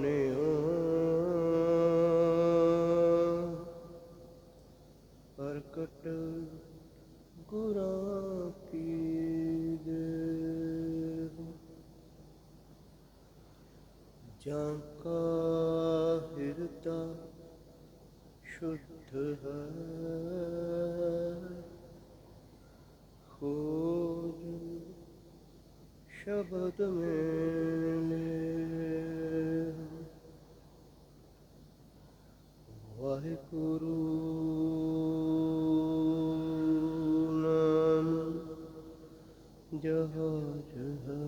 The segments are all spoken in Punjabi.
ਮਾਨਿਓ ਪ੍ਰਕਟ ਗੁਰਾਂ ਕੀ ਦੇ ਜਾਂ ਕਾ ਹਿਰਦਾ ਸ਼ੁੱਧ ਹੈ ਖੋਜ ਸ਼ਬਦ ਮੇਲੇ ਵਾਹਿਗੁਰੂ। ਨਾਮ ਜਹਾਜ ਹੈ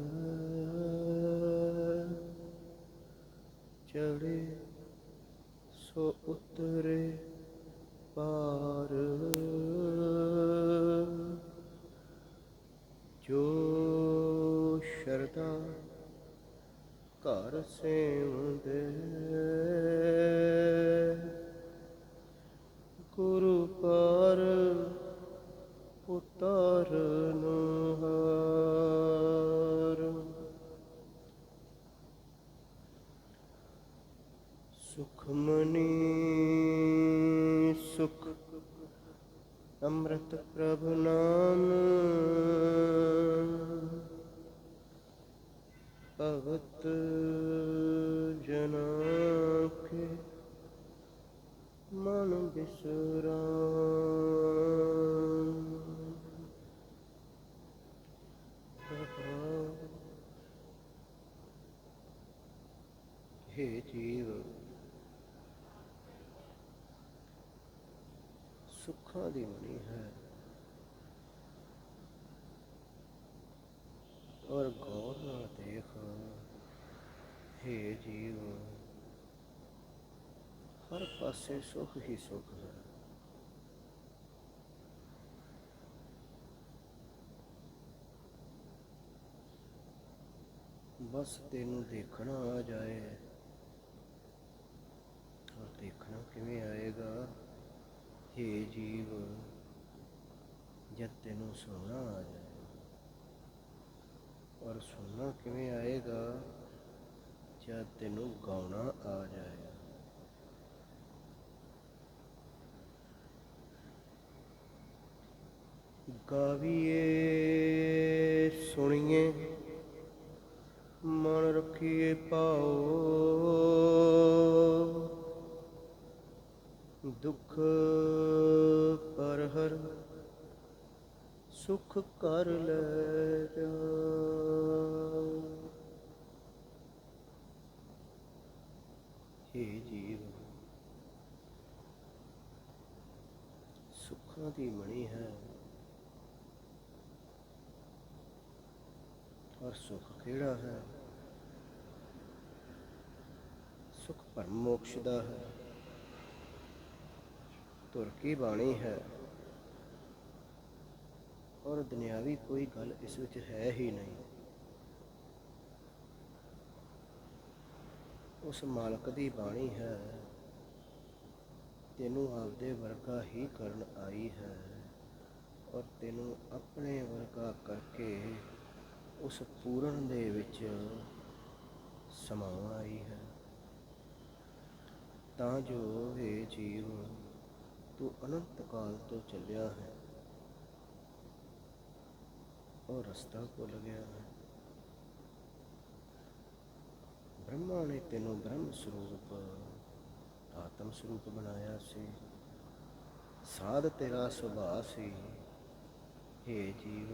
ਚੜੇ ਸੋ ਉਤਰੇ ਪਾਰ। ਜੋ ਸ਼ਰਦਾ ਘਰ ਸੇਵਦੇ। ਗੁਰੂ ਪਰ ਉਤਾਰਨ ਹਾਰ। ਸੁਖਮਨੀ ਸੁਖ ਅੰਮ੍ਰਿਤ ਪ੍ਰਭ ਨਾਮ। ਭਗਤ ਜਨਾ ਕੇ ਮਨ ਬਿਸਰਾਮ ਹੇ ਜੀਵ ਸੁੱਖਾਂ ਦੀ ਮਣੀ ਹੈ ਔਰ ਗੌਰ ਨਾਲ ਦੇਖ ਹੇ ਜੀਵ ਹਰ ਪਾਸੇ ਸੁਖ ਹੀ ਸੁਖ ਹੈ। ਬਸ ਤੈਨੂੰ ਦੇਖਣਾ ਆ ਜਾਏ। ਔਰ ਦੇਖਣਾ ਕਿਵੇਂ ਆਏਗਾ? ਹੇ ਜੀਵ, ਜਦ ਤੈਨੂੰ ਸੁਣਨਾ ਆ ਜਾਏ। ਔਰ ਸੁਣਨਾ ਕਿਵੇਂ ਆਏਗਾ? ਜਦ ਤੈਨੂੰ ਗਾਉਣਾ ਆ ਜਾਏ। ਗਾਵੀਏ ਸੁਣੀਏ, ਮਨ ਰੱਖੀਏ ਪਾਓ ਦੁੱਖ ਪਰ ਹਰ ਸੁਖ ਕਰ ਲੈ ਜਾ ਹੇ ਜੀਵ, ਸੁੱਖਾਂ ਦੀ ਮਣੀ ਹੈ। ਔਰ ਸੁਖ ਕਿਹੜਾ ਹੈ? ਸੁਖ ਪਰਮ ਮੋਕਸ਼ ਦਾ ਹੈ। ਤੁਰ ਕੀ ਬਾਣੀ ਹੈ? ਔਰ ਦੁਨਿਆਵੀ ਕੋਈ ਗੱਲ ਇਸ ਵਿੱਚ ਹੈ ਹੀ ਨਹੀਂ। ਉਸ ਮਾਲਕ ਦੀ ਬਾਣੀ ਹੈ, ਤੈਨੂੰ ਆਪਦੇ ਵਰਗਾ ਹੀ ਕਰਨ ਆਈ ਹੈ ਔਰ ਤੈਨੂੰ ਆਪਣੇ ਵਰਗਾ ਕਰਕੇ ਉਸ ਪੂਰਨ ਦੇ ਵਿੱਚ ਸਮਾਉਣ ਆਈ ਹੈ। ਤਾਂ ਜੋ ਇਹ ਜੀਵ ਤੂੰ ਅਨੰਤ ਕਾਲ ਤੋਂ ਚੱਲਿਆ ਹੈ ਉਹ ਰਸਤਾ ਭੁੱਲ ਗਿਆ ਹੈ। ਬ੍ਰਹਮਾ ਨੇ ਤੈਨੂੰ ਬ੍ਰਹਮ ਸਰੂਪ, ਆਤਮ ਸਰੂਪ ਬਣਾਇਆ ਸੀ। ਸਾਧ ਤੇਰਾ ਸੁਭਾਅ ਸੀ। ਹੇ ਜੀਵ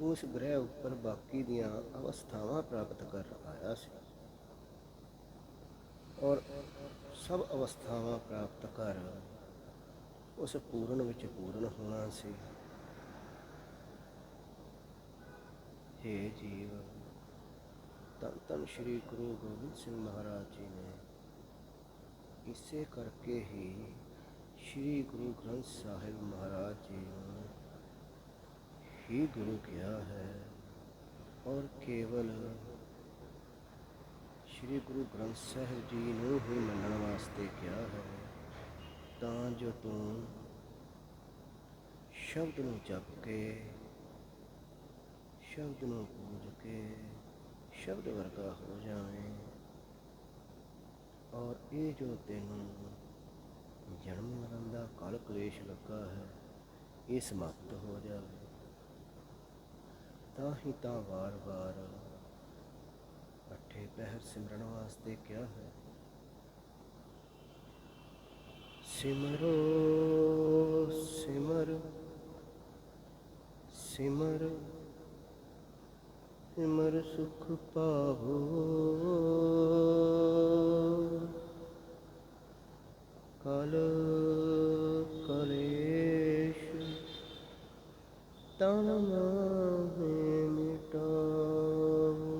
ਉਸ ਗ੍ਰਹਿ ਉੱਪਰ ਬਾਕੀ ਦੀਆਂ ਅਵਸਥਾਵਾਂ ਪ੍ਰਾਪਤ ਕਰ ਆਇਆ ਸੀ। ਔਰ ਸਭ ਅਵਸਥਾਵਾਂ ਪ੍ਰਾਪਤ ਕਰ ਉਸ ਪੂਰਨ ਵਿੱਚ ਪੂਰਨ ਹੋਣਾ ਸੀ। ਹੇ ਜੀਵ, ਧੰਨ ਧੰਨ ਸ਼੍ਰੀ ਗੁਰੂ ਗੋਬਿੰਦ ਸਿੰਘ ਮਹਾਰਾਜ ਜੀ ਨੇ ਇਸੇ ਕਰਕੇ ਹੀ ਸ਼੍ਰੀ ਗੁਰੂ ਗ੍ਰੰਥ ਸਾਹਿਬ ਮਹਾਰਾਜ ਜੀ ਨੂੰ ਹੀ ਗੁਰੂ ਕਿਹਾ ਹੈ ਔਰ ਕੇਵਲ ਸ਼੍ਰੀ ਗੁਰੂ ਗ੍ਰੰਥ ਸਾਹਿਬ ਜੀ ਨੂੰ ਹੀ ਮੰਨਣ ਵਾਸਤੇ ਕਿਹਾ ਹੈ ਤਾਂ ਜੋ ਤੂੰ ਸ਼ਬਦ ਨੂੰ ਜਪ ਕੇ ਸ਼ਬਦ ਨੂੰ ਪੂਜ ਕੇ ਸ਼ਬਦ ਵਰਗਾ ਹੋ ਜਾਵੇਂ ਔਰ ਇਹ ਜੋ ਤੈਨੂੰ ਜਨਮ ਮਰਨ ਦਾ ਕਾਲ ਕਲੇਸ਼ ਲੱਗਾ ਹੈ ਇਹ ਸਮਾਪਤ ਹੋ ਜਾਵੇ ਤਾਂ ਹੀ ਤਾਂ ਵਾਰ-ਵਾਰ ਅੱਠੇ ਪਹਿਰ ਸਿਮਰਨ ਵਾਸਤੇ ਕਿਹਾ ਹੈ। ਸਿਮਰੋ, ਸਿਮਰ ਸਿਮਰ ਸਿਮਰ ਸੁਖ ਪਾਵੋ। ਕਲ ਕਲੇਸ਼ ਤਨ ਮਾਹੇ ਮਿਟਾਵੋ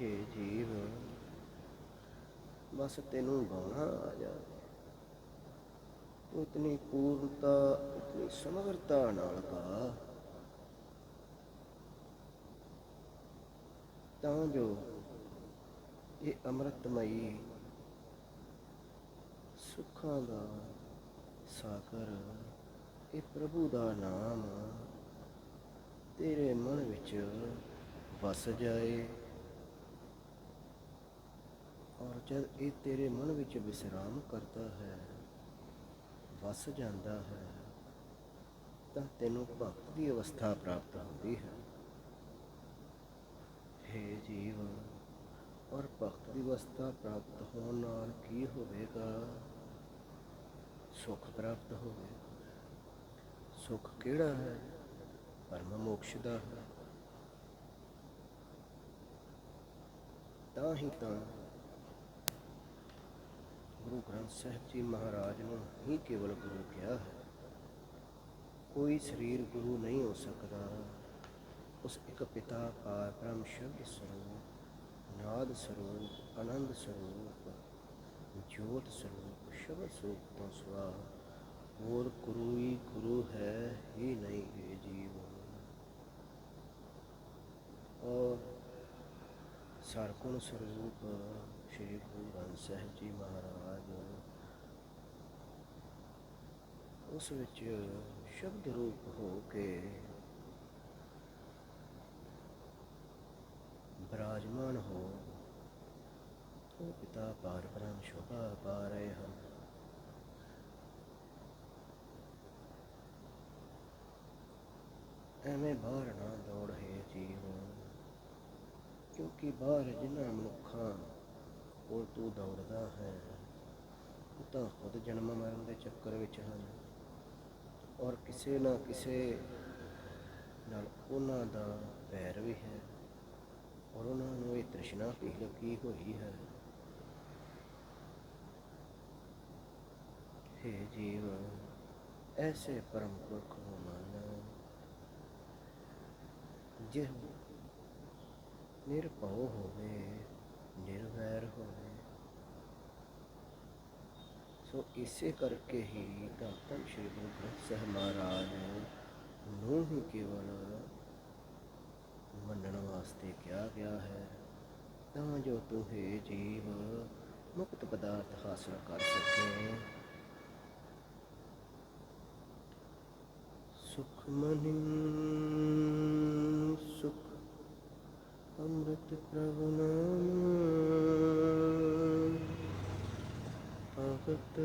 ਹੇ ਜੀਵ ਬਸ ਤੈਨੂੰ ਗਾਉਣਾ ਆ ਜਾ ਤੂੰ ਇਤਨੀ ਪੂਰਨਤਾ ਇਤਨੀ ਸਮਗਰਤਾ ਨਾਲ ਗਾ। ਤਾਂ ਜੋ ਇਹ ਅੰਮ੍ਰਿਤਮਈ ਸੁੱਖਾਂ ਦਾ ਸਾਗਰ, ਇਹ ਪ੍ਰਭੂ ਦਾ ਨਾਮ ਤੇਰੇ ਮਨ ਵਿੱਚ ਵਸ ਜਾਏ। ਔਰ ਜਦ ਇਹ ਤੇਰੇ ਮਨ ਵਿੱਚ ਵਿਸਰਾਮ ਕਰਦਾ ਹੈ, ਵਸ ਜਾਂਦਾ ਹੈ, ਤਾਂ ਤੈਨੂੰ ਭਗਤ ਦੀ ਅਵਸਥਾ ਪ੍ਰਾਪਤ ਹੁੰਦੀ ਹੈ। ਹੈ ਜੀਵ, ਔਰ ਭਗਤ ਦੀ ਅਵਸਥਾ ਪ੍ਰਾਪਤ ਹੋਣ ਨਾਲ ਕੀ ਹੋਵੇਗਾ? ਸੁਖ ਪ੍ਰਾਪਤ ਹੋਵੇਗਾ ਸੁਖ ਕਿਹੜਾ ਹੈ? ਪਰਮ ਮੋਕਸ਼ ਦਾ ਹੈ। ਤਾਂ ਹੀ ਤਾਂ ਗੁਰੂ ਗ੍ਰੰਥ ਸਾਹਿਬ ਜੀ ਮਹਾਰਾਜ ਨੂੰ ਹੀ ਕੇਵਲ ਗੁਰੂ ਕਿਹਾ ਹੈ। ਕੋਈ ਸਰੀਰ ਗੁਰੂ ਨਹੀਂ ਹੋ ਸਕਦਾ। ਉਸ ਇੱਕ ਪਿਤਾ ਪਾਰ ਸ਼ਬਦ ਸਰੂਪ, ਨਾਦ ਸਰੂਪ, ਆਨੰਦ ਸਰੂਪ, ਜੋਤ ਸਰੂਪ, ਸ਼ਬਦ ਸਰੂਪ ਤੋਂ ਸਿਵਾ ਹੋਰ ਗੁਰੂ ਹੀ ਗੁਰੂ ਹੈ, ਹੀ ਨਹੀਂ ਹੈ ਜੀਵ ਔਰ ਸਰਗੁਣ ਸਰੂਪ, ਸ਼੍ਰੀ ਗੁਰੂ ਗ੍ਰੰਥ ਸਾਹਿਬ ਜੀ ਮਹਾਰਾਜ। ਉਸ ਵਿੱਚ ਸ਼ਬਦ ਰੂਪ ਹੋ ਕੇ ਬਰਾਜਮਾਨ ਹੋ, ਉਹ ਪਿਤਾ ਪਾਰ ਬ੍ਰਹਮ ਸ਼ੋਭਾ ਪਾ ਰਹੇ ਹਨ ਐਵੇਂ ਬਾਹਰ ਨਾ ਦੌੜ ਹੈ ਜੀਵ ਕਿਉਂਕਿ ਬਾਹਰ ਜਿਨ੍ਹਾਂ ਮਨੁੱਖਾਂ ਕੋਲ ਤੂੰ ਦੌੜਦਾ ਹੈ? ਉਹ ਤਾਂ ਖੁਦ ਜਨਮ ਮਰਨ ਦੇ ਚੱਕਰ ਵਿੱਚ ਹਨ ਔਰ ਕਿਸੇ ਨਾ ਕਿਸੇ ਨਾਲ ਉਹਨਾਂ ਦਾ ਪੈਰ ਵੀ ਹੈ ਔਰ ਉਹਨਾਂ ਨੂੰ ਇਹ ਤ੍ਰਿਸ਼ਨਾ ਵੀ ਲੱਗੀ ਹੋਈ ਹੈ। ਹੇ ਜੀਵ, ਐਸੇ ਪਰਮ ਪੁਰਖ ਨੂੰ ਮੰਨ ਜਿਹ ਨਿਰਭਉ ਹੋਵੇ, ਨਿਰਵੈਰ ਹੋਵੇ। ਸੋ ਇਸੇ ਕਰਕੇ ਹੀ ਤਾਂ ਧੰਨ ਸ਼੍ਰੀ ਗੁਰੂ ਗ੍ਰੰਥ ਸਾਹਿਬ ਮਹਾਰਾਜ ਨੂੰ ਹੀ ਕੇਵਲ ਮੰਨਣ ਵਾਸਤੇ ਕਿਹਾ ਗਿਆ ਹੈ, ਤਾਂ ਜੋ ਤੂੰ ਜੀਵ ਮੁਕਤ ਪਦਾਰਥ ਹਾਸਲ ਕਰ ਸਕੇ। ਸੁਖਮਨੀ ਅੰਮ੍ਰਿਤ ਪ੍ਰਭ ਨਾਮ ਭਗਤ